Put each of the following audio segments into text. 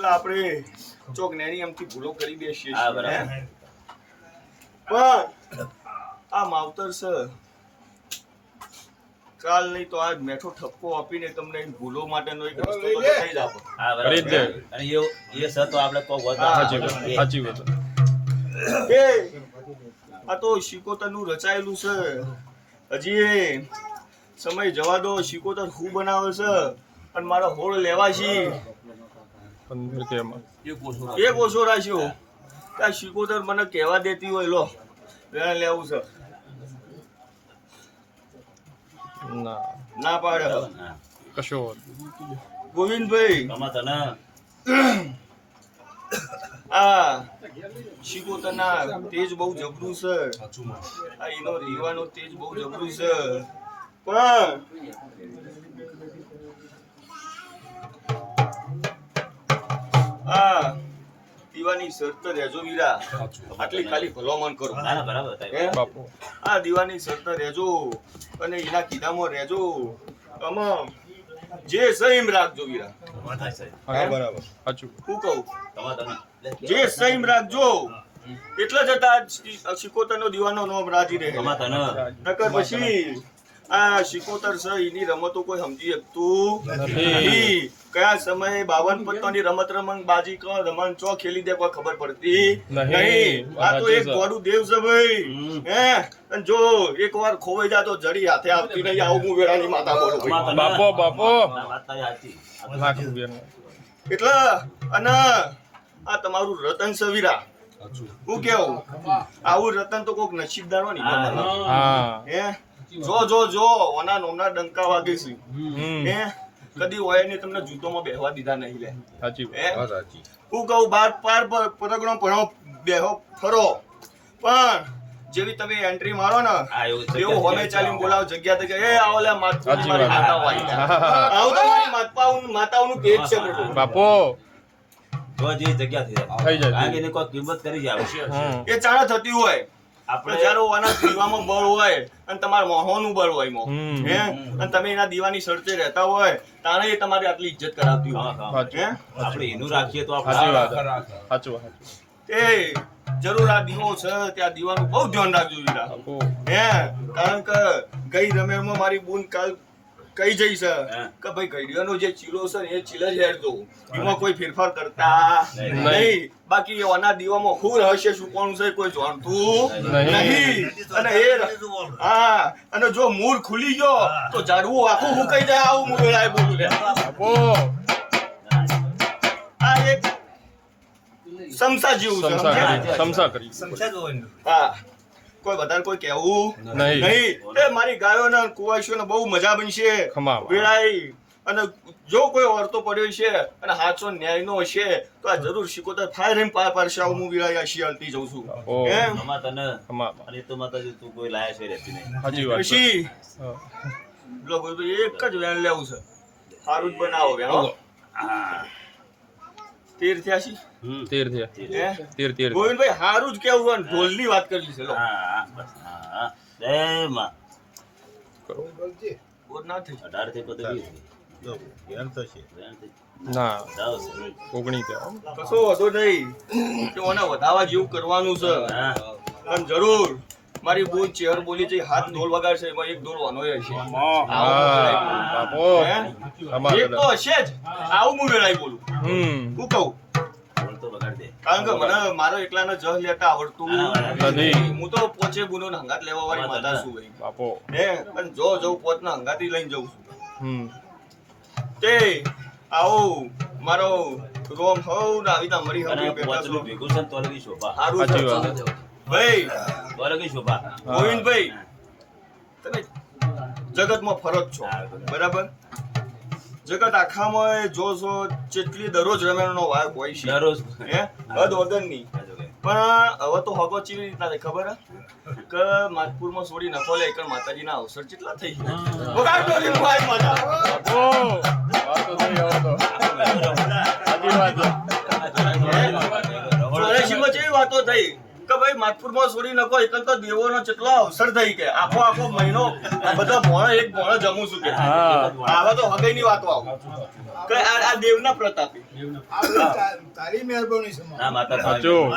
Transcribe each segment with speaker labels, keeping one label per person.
Speaker 1: એટલે આપણે ચોક નેની એમથી ભૂલો કરી બેસીએ
Speaker 2: હા,
Speaker 1: છીએ, પણ આ માવતર સર કાલ નહીં તો આજ મેઠો ઠપકો આપીને તમને ભૂલો માટેનો એક રસ્તો તો બતાવી જ આપો.
Speaker 2: હા, બરાબર.
Speaker 3: કરી જ દે.
Speaker 2: અને એ એ સર તો આપણે કોઈ
Speaker 3: વાત સાચી વાત.
Speaker 1: એ આ તો શિકોતરનું રચાયેલું છે. હજી એ સમય જવા દો શિકોતર હું બનાવે છે. અને મારા હોળ લેવા છે.
Speaker 3: પંદર તેમાં
Speaker 1: એક ઓછો રાખ્યો. કે આ શિકોતર મને કહેવા દેતી હોય લો. વેણ લેવું છે.
Speaker 3: ના.
Speaker 1: ના પાડે.
Speaker 3: કશો
Speaker 1: ગોવિંદભાઈ. આ શિકોતરના તેજ બહુ જબરું છે. આ એનો રીવાનો તેજ બહુ જબરું છે. પણ આ દીવાની શરત રહેજો વીરા આટલી ખાલી ભલામણ કરો.
Speaker 2: ના ના બરાબર થાય.
Speaker 3: બાપુ.
Speaker 1: આ દીવાની શરત રહેજો. અને એના કીધામાં રહેજો. આમાં જે સહીમ રાખજો વીરા
Speaker 3: બરાબર. સાચું.
Speaker 1: હું કહું? જે સહીમ રાખજો. એટલા જ હતા શિકોતર નો દીવાનો નોમ રાજી રહે. નકર પછી આ શિકોતર છે એની રમતો કોઈ સમજી શકતું નથી. કયા સમયે બાવન પત્તોની રમત રમણ બાજી કો રમણ ચો ખેલી દે કોઈ ખબર પડતી
Speaker 3: નહીં.
Speaker 1: આ તો એક ગોડું દેવ છે ભાઈ. હે? અને જો એકવાર ખોવાઈ જા તો જડી હાથે આવતી નહીં. આવું હું વેરાની માતા બોલું ભાઈ.
Speaker 3: બાપો, બાપો.
Speaker 1: એટલે અને આ તમારું રતન સવીરા હું કેવું? આવું રતન તો કોક નસીબદાર હોય ને
Speaker 2: હે?
Speaker 1: જો જો જો ઓના નોમના ડંકા વાગે છે. હે? કદી હોય ને તમને જૂતોમાં બેહવા દીધા નહીં લે.
Speaker 3: સાચી વાત.
Speaker 1: સાચી. હું કહું બાર પાર પરગણો ભણો બેહો ફરો. પણ જેવી તમે એન્ટ્રી મારો ને
Speaker 2: એવું
Speaker 1: હોમે ચાલી બોલાવો જગ્યા તે કે એ આવો લે માત- આવી આવું તો મારી માતાઓનું- માતાઓનું તેજ છે
Speaker 3: બાપો.
Speaker 2: જો જે જગ્યા થઈ જાય. કારણ કે એની કોઈ કિંમત કરી જાય
Speaker 1: એ ચાણે થતી હોય.
Speaker 2: આપણે
Speaker 1: જ્યારે આના દીવામાં બળ હોય અને તમારા મોહોનું બળ હોય મો હે? અને તમે એના દીવાની શરતે રહેતા હોય તારે એ તમારી આટલી ઇજ્જત કરાવતી હોય.
Speaker 2: હે આપણે એનું રાખીએ તો આપણે
Speaker 3: સાચી વાત. સાચું સાચું
Speaker 1: એ જરૂર આ દીવો છે ત્યાં દીવાનું બહુ ધ્યાન રાખજો વીરા હે? કારણ કે ગઈ રમેરમાં મારી બૂન કાલ કઈ જઈ છે કે ભાઈ ઘડિયાનો જે ચીલો છે એ ચીલે જ હેરજો એમાં કોઈ ફેરફાર કરતા
Speaker 2: નહીં.
Speaker 1: નહીં. બાકી એના દીવામાં શું રહસ્ય છુપાણું છે કોઈ જાણતું
Speaker 3: નહીં.
Speaker 1: અને એ હા. અને જો મૂળ ખુલી ગયો તો ઝાડવું આખું હુકાઈ જાય આવું મૂળ લાય બોલું લે
Speaker 3: બાપુ
Speaker 1: આ એક સમસા જેવું છે
Speaker 3: સમસા કરી. સમસા જોવાનું
Speaker 1: હા. કોઈ વધારે કોઈ કહેવું
Speaker 3: નહીં.
Speaker 1: નહીં. એ મારી ગાયોના કુવાસીઓને બહુ મજા બનશે. વેળાઈ. અને જો કોઈ ઓરતો પડ્યો છે અને હાથસો ન્યાયનો હશે તો આ જરૂર શીખોતર ફાયર એમ પાર પારશે આવું હું વિરાય આ શિયાળથી જઉં છું. એમ?
Speaker 2: તને. અને તો માતાજી તું કોઈ લાયા છે રહેતી નહીં.
Speaker 3: હાજી વાત છે.
Speaker 1: પછી
Speaker 3: હા.
Speaker 1: એક જ વેન લેવું છે. સારું જ બનાવો વેણ હો. તેર થયા છે?
Speaker 3: તેર થયા. તેર તેર.
Speaker 1: ગોવિંદભાઈ સારું જ કેવું ઢોલની વાત કરી છે ના કશો વાંધો નહીં. ઓને વધાવા જેવું કરવાનું છે. પણ જરૂર. મારી બહુ ચેહર બોલી છે હાથ ઢોલ વગાડશે એમાં એક ઢોલ વાનો હશે
Speaker 3: બાપો.
Speaker 1: એક તો હશે જ. આવું હું વેળાઈ બોલું. હું કહું?
Speaker 2: તો
Speaker 1: કારણ કે મને મારો એકલાને જહ લેતા આવડતું
Speaker 3: નથી.
Speaker 1: હું તો પોચે ગુનો હંગાત લેવા વાળી માતા છું ભાઈ.
Speaker 3: બાપો.
Speaker 1: હે? અને જો જો પોચ ના હંગાતી લઈને જઉં છું.
Speaker 3: હમ.
Speaker 1: તે આવો મારો રોમ હવ ના આવી તા મરી છો.
Speaker 2: ભેગું છે ને તો લગી શોભા.
Speaker 1: સારું. ભાઈ.
Speaker 2: બોલો કે શોભા.
Speaker 1: ગોવિંદભાઈ તમે જગતમાં ફરજ છો. બરાબર. જગત આખામાં જો જો જેટલી દરરોજ રમેણનો વાર હોય છે.
Speaker 2: દરરોજ.
Speaker 1: હે? હદ વગરની. પણ હવે તો હગો ચીવી રીતના થાય ખબર હે? કે માધપુરમાં સોડી નફો લે એકણ માતાજીના અવસર કેટલા થઈ ગયા. બગાડ ડોલી મુહાઈ માતા.
Speaker 3: બાપો વાત તો થઈ હવે તો સાચી વાત છે.
Speaker 1: ચોર્યાસીમાં કેવી વાતો થઈ. કે ભાઈ માથપુરમાં સોરી નખો એકણ તો દેવોનો કેટલો અવસર થઈ કે આખો આખો મહિનો બધા ભોણો એક ભોણો જમું છું કે. આવા તો હગઈની વાતો આવું. કે આ આ દેવના પ્રતાપી.
Speaker 4: તારી મહેરબાની છે
Speaker 2: હા માતા
Speaker 3: સાચું.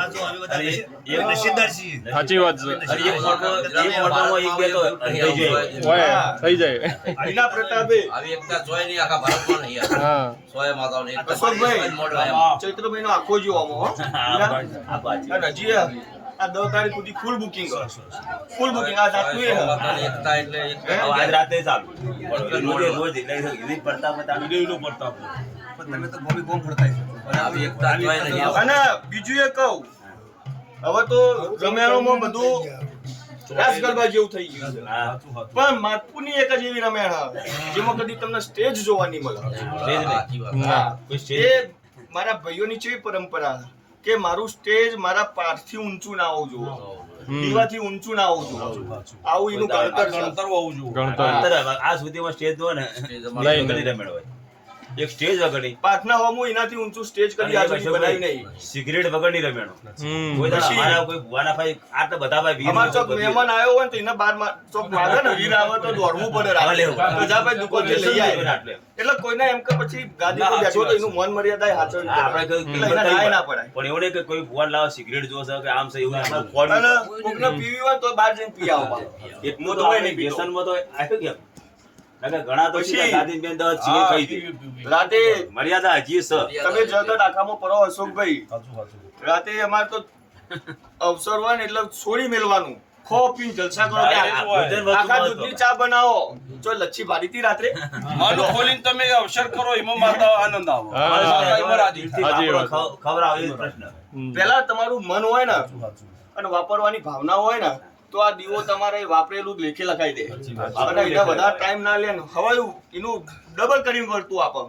Speaker 2: એ- એક નસીબદાર છીએ.
Speaker 3: સાચી વાત છે.
Speaker 2: એક મોટો- એક મોટોમાં એક બે તો જાય.
Speaker 3: થઈ જાય.
Speaker 1: એના પ્રતાપે.
Speaker 5: આવી એકતા જોઈ નહીં આખા ભારતમાં નહીં
Speaker 3: હા.
Speaker 5: સોય માતાઓની એક
Speaker 1: અશોકભાઈ.
Speaker 5: મોઢ
Speaker 1: ચૈત્ર મહિનો આખો જ આમાં હો.
Speaker 2: આ બાજુ.
Speaker 1: આ દસ તારીખ સુધી ફૂલ બુકિંગ ફૂલ બુકિંગ આ જાતનું એ
Speaker 5: સોએ
Speaker 1: હે.
Speaker 5: માતાની એકતા એટલે
Speaker 2: હવે આજ રાતે ચાલુ. પણ રોજે રોજ એટલે એની પડતા પડતા
Speaker 5: અને આવી એકતા જોઈ નહીં
Speaker 1: અને બીજું એ કહું હવે તો રમેણોમાં બધું રાસ ગરબા જેવું થઈ ગયું છે. પણ માતપુરની એક જ એવી રમેણ જેમાં કદી તમને સ્ટેજ જોવાની મળે. મારા ભાઈઓની કેવી પરંપરા કે મારું સ્ટેજ મારા પાઠથી ઊંચું ના આવવું જોઈએ. દીવાથી ઊંચું ના આવવું જોઈએ. આવું એનું ગણતર છે.
Speaker 3: ગણતર
Speaker 2: આ સુધીમાં સ્ટેજ હોય ને
Speaker 3: અમારે
Speaker 2: એક સ્ટેજ વગરની
Speaker 1: પાઠના હોમો એનાથી ઊંચું સ્ટેજ કરી આજુ બનાવી નહીં.
Speaker 2: સિગરેટ વગરની રમેણો. કોઈ દાડો અમારા કોઈ ભુવાના ભાઈ આ તો બધા ભાઈ વીર
Speaker 1: અમાર ચોક મહેમાન આવ્યો હોય તો એના બારમાં ચોક મારે ને વીર આવે તો દોડવું પડે
Speaker 2: હા,
Speaker 1: બધા ભાઈ દુકાનથી લઈ
Speaker 2: આવે
Speaker 1: એટલે કોઈને એમ કે પછી ગાદી પર બેસો તો એનું મન મર્યાદા એ હાચવવી
Speaker 2: આપણે
Speaker 1: એટલે ના પડાય.
Speaker 2: પણ એવું નહીં કે કોઈ ભુવાન લાવો સિગરેટ જોશે કે આમ છે એવું. અમારે
Speaker 1: કોકને પીવી હોય તો બહાર જઈને પી આવો
Speaker 2: એટલું તો આપણે વ્યસનમાં તો આવ્યું કેમ? ઘણા તો
Speaker 1: પછી-
Speaker 2: સીધા ગાદીની બેન દવા ચીની ખાઈ હતી.
Speaker 1: રાતે
Speaker 2: મર્યાદા હજી છે.
Speaker 1: તમે જગત આખામાં પરો અશોકભાઈ. રાતે અમાર તો અવસર હોય ને એટલે છોડી મેલવાનું. ખો પીને જલસા કરો આખા. દૂધની ચા બનાવો. જો લચ્છી ભારી હતી રાત્રે.
Speaker 6: મન ખોલીને તમે અવસર કરો એમાં માતા આનંદ આવો.
Speaker 2: ખબર જ પ્રશ્ન.
Speaker 1: પેલા તમારું મન હોય ને અને વાપરવાની ભાવના હોય ને તો આ દીવો તમારે વાપરેલું લેખે લખાઈ દે. આપણે એના વધારે ટાઈમ ના લે ને હવે એનું ડબલ કરીને વળતું આપો.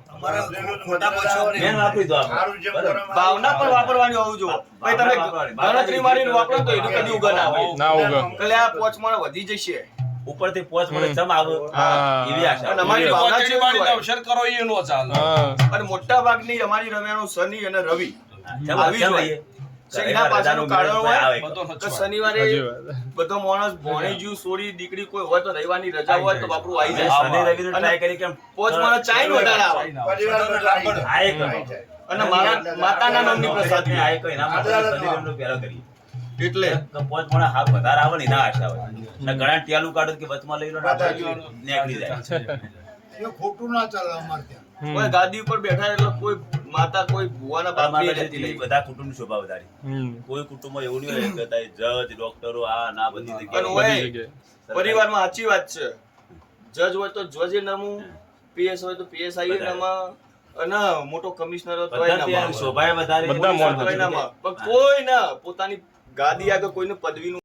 Speaker 1: ભાવના પણ વાપરવાની હોવું જો ભાઈ તમે ગણતરી મારીને વાપરો તો એનું કદી ઉગન આવે
Speaker 3: ના ઉગમ
Speaker 1: એટલે આ પોચમાં વધી જશે.
Speaker 2: ઉપરથી પોચ મને ચમ આવે? એવી આશા.
Speaker 1: અને અમારી ભાવના
Speaker 6: કોચડી
Speaker 1: કેવી
Speaker 6: અવસર કરો એ નો ચાલે.
Speaker 1: અને મોટા ભાગની અમારી રમ્યાનું શનિ અને રવિ. આવી
Speaker 2: ચમ
Speaker 1: જ
Speaker 2: આવીએ?
Speaker 1: છે, એના પાછળનું કારણ હોય
Speaker 2: આવે.
Speaker 6: બધો
Speaker 1: કે
Speaker 6: નચવાય.
Speaker 1: શનિવારે બધો માણસ ભણી જ્યું સોરી દીકરી કોઈ હોય તો રવિવારની રજા હોય તો બાપરું આવી જાય
Speaker 2: શનિ રવિનું કરી કેમ?
Speaker 1: પોચ માણસ ચાય વધારે આવે
Speaker 2: આ એક નંબર.
Speaker 1: અને મારા માતાના નામની પ્રસાદી
Speaker 2: આ એક એના માટે શનિ રવિનું પહેલા કરીએ.
Speaker 1: એટલે
Speaker 2: પોચ મોણા હાથ વધારે આવે ને એના આશા હોય. ને ઘણા ટિયાલું કાઢો કે વચમાં લઈ લો ને નીકળી જાય.
Speaker 4: ખોટું ના ચાલે અમારે ત્યાં.
Speaker 1: કોઈ ગાદી ઉપર બેઠા એટલે કોઈ માતા કોઈ ભુવાના બાપની રહેતી નહીં.
Speaker 2: બધા કુટુંબ શોભા વધારી. કોઈ કુટુંબ એવું નહીં હોય કે તારે જજ ડોક્ટરો આ ના બધી જગ્યાએ.
Speaker 1: પરિવારમાં સાચી વાત છે. જજ હોય તો જજ નમું પીએસ હોય તો પીએસઆઈ નમા અને મોટો કમિશનર હોય
Speaker 2: તો
Speaker 1: નમા.
Speaker 2: શોભા વધારી.
Speaker 3: બધા
Speaker 1: તોય નમા. પણ કોઈ ના પોતાની ગાદી આગળ કોઈને પદવીનું